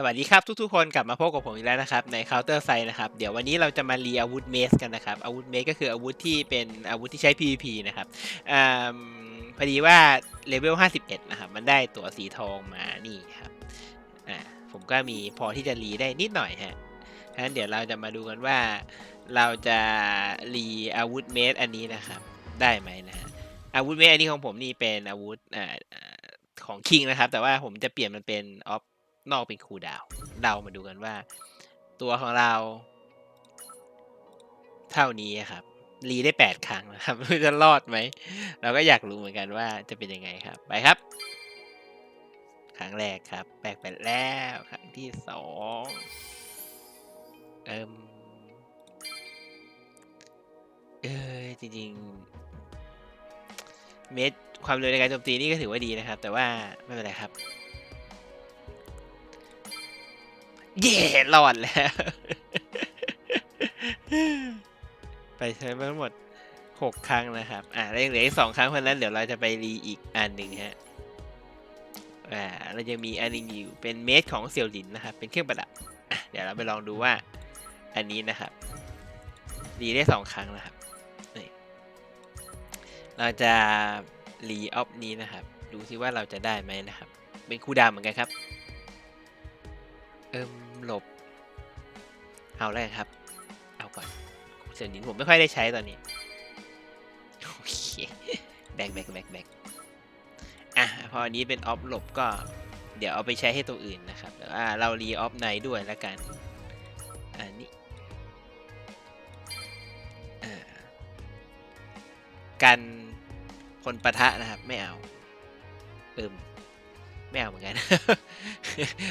สวัสดีครับทุกๆคนกลับมาพบกับผมอีกแล้วนะครับใน Counter s i นะครับเดี๋ยววันนี้เราจะมารีอาวุธเมสกันนะครับอาวุธเมสก็คืออาวุธที่เป็นอาวุธที่ใช้ PVP นะครับอพอดีว่าเลเวล 51 นะครับ มันได้ตัวสีทองมานี่ครับอ่าผมก็มีพอที่จะรีได้นิดหน่อยฮะงั้นเดี๋ยวเราจะมาดูกันว่าเราจะรีอาวุธเมสอันนี้นะครับ ได้ไหมนะฮะอาวุธเมสอันนี้ของผมนี่เป็นอาวุธอ่าอ่าของคิงนะครับ แต่ว่าผมจะเปลี่ยนมันเป็นออฟ นอกเป็นคูดาวเดามาดูกันว่า ตัวของเรา เท่านี้ครับ รีได้แปดครั้งนะครับจะรอดไหม เราก็อยากรู้เหมือนกันว่าจะเป็นยังไงครับ ไปครับ ครั้งแรกครับ แปลกไปแล้ว ครั้งที่สองเอิมเออจริงๆ เมตรความเร็วในการโจมตีนี่ก็ถือว่าดีนะครับ แต่ว่าไม่เป็นไรครับ เย่รอดแล้ว ไปใช้มาทั้งหมดหกครั้งนะครับ อ่าแล้วยังเหลืออีกสองครั้งเพราะนั้นเดี๋ยวเราจะไปรีอีกอันหนึ่งฮะ อ่าเราจะมีอันหนึงอยู่เป็นเมสของเซียวหลินนะครับ เป็นเครื่องประดับ เดี๋ยวเราไปลองดูว่า อันนี้นะครับ รีได้สองครั้งนะครับ เราจะรีออฟนี้นะครับ ดูซิว่าเราจะได้ไหมนะครับ เป็นคูดาวเหมือนกันครับ มหลบ เอาแล้วกันครับ เอาก่อนเสียงดินผมไม่ค่อยได้ใช้ตอนนี้ โอเค แบกแบกแบกแบกอะ พออันนี้เป็นออฟหลบก็ เดี๋ยวเอาไปใช้ให้ตัวอื่นนะครับแต่ว่าเรารีออฟในด้วยแล้วกัน อันนี้อ่ากันคนปะทะนะครับ ไม่เอาเอิมไม่เอาเหมือนกัน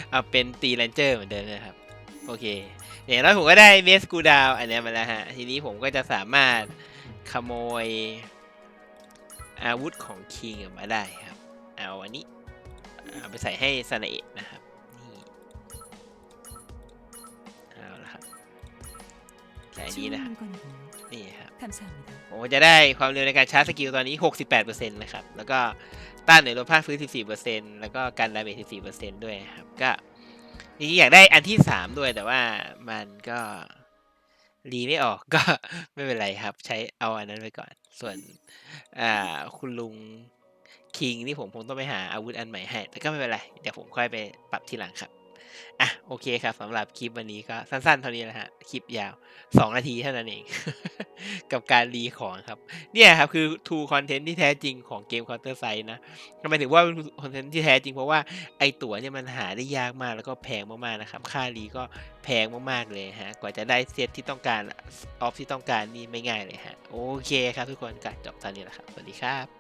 เอาเป็นตีแรนเจอร์เหมือนเดิมนะครับ โอเคอย่างน้อยผมก็ได้เมสกูดาวอันเนี้ยมาแล้วฮะ ทีนี้ผมก็จะสามารถขโมยอาวุธของคิงออกมาได้ครับ เอาอันนี้ เอาไปใส่ให้ซานาเอะนะครับ นี่ เอาละครับใส่อันนี้นะครับ 감사합니다. ผมก็จะได้ความเร็วในการชาร์จสกิลตอนนี้ 68%นะครับ แล้วก็ต้านหน่วยลดภาคฟื้น 14%แล้วก็การดาเมจ 14%ด้วยครับ ก็จริงๆอยากได้อันที่ 3 ด้วย แต่ว่ามันก็รีไม่ออก ก็ ไม่เป็นไรครับ ใช้เอาอันนั้นไปก่อน ส่วน อ่า คุณลุงคิงนี่ผมคงต้องไปหาอาวุธอันใหม่ให้ แต่ก็ไม่เป็นไร เดี๋ยวผมค่อยไปปรับทีหลังครับ อะโอเคครับสำหรับคลิปวันนี้ก็สั้นๆ เท่านี้นะฮะคลิปยาว 2 นาทีเท่านั้นเอง กับการรีของครับ เนี่ยครับคือ True Content ที่แท้จริงของเกม Counter Strike นะทำไมถึงว่าเป็น True Content ที่แท้จริงเพราะว่าไอตั๋วเนี่ยมันหาได้ยากมากแล้วก็แพงมากๆนะครับ ค่ารีก็แพงมากๆเลยฮะ กว่าจะได้เซตที่ต้องการออฟที่ต้องการนี่ไม่ง่ายเลยฮะ โอเคครับทุกคนก็จบตอนนี้แหละครับสวัสดีครับ